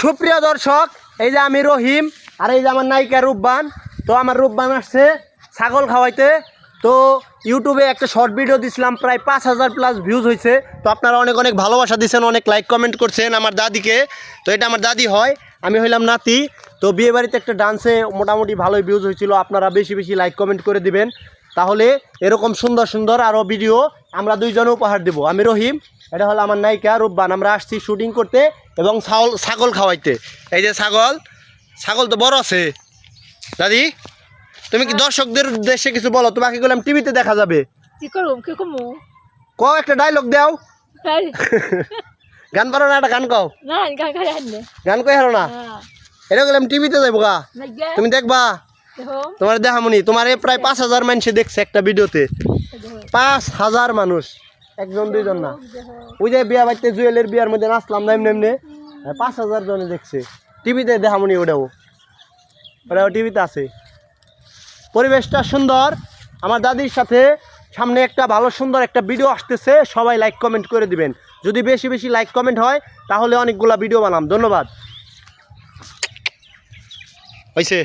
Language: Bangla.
সুপ্রিয় দর্শক, এই যে আমি রহিম আর এই যে আমার নায়িকা রূপবান, তো আমার রূপবান আসছে ছাগল খাওয়াইতে। তো ইউটিউবে একটা শর্ট ভিডিও দিছিলাম, প্রায় পাঁচ হাজার প্লাস ভিউজ হয়েছে তো আপনারা অনেক অনেক ভালোবাসা দিচ্ছেন অনেক লাইক কমেন্ট করছেন আমার দাদিকে। তো এটা আমার দাদি হয়, আমি হইলাম নাতি। তো বিয়েবাড়িতে একটা ডান্সে মোটামুটি ভালোই ভিউজ হয়েছিল আপনারা বেশি বেশি লাইক কমেন্ট করে দিবেন। তাহলে এরকম সুন্দর সুন্দর আরও ভিডিও আমরা দুইজনে উপহার দেবো। আমি রহিম এটা হলো আমার নায়িকা রূপবান। আমরা আসছি শুটিং করতে এবং ছাগল ছাগল খাওয়াইতে। এই যে ছাগল ছাগল তো বড় আছে। দাদি তুমি কি দর্শকদের উদ্দেশ্যে কিছু বলো? তোমাকে গেলাম টিভিতে দেখা যাবে? কি করুম কি কমু ক একটা ডায়লগ দাও। গান পারো না একটা গান কও। না গান কই হারো না। হ্যাঁ। এটা গেলাম টিভিতে যাব গা। তুমি দেখবা। দেখো তোমার দেখামনি তোমার এ প্রায় পাঁচ হাজার মানুষে দেখছে একটা ভিডিওতে। পাঁচ হাজার মানুষ একজন দুইজন না। ওই যে বিয়া বাড়িতে জুয়েলের বিয়ার মধ্যে নাচলাম না এমনি এমনি। পাঁচ হাজার জনে দেখছে। টিভিতে দেখামনি ওটাও। ওটাও টিভিতে আছে। পরিবেশটা সুন্দর। আমার দাদির সাথে সামনে একটা ভালো সুন্দর একটা ভিডিও আসতেছে। সবাই লাইক কমেন্ট করে দিবেন। যদি বেশি বেশি লাইক কমেন্ট হয় তাহলে অনেকগুলা ভিডিও বানাম। ধন্যবাদ। হয়েছে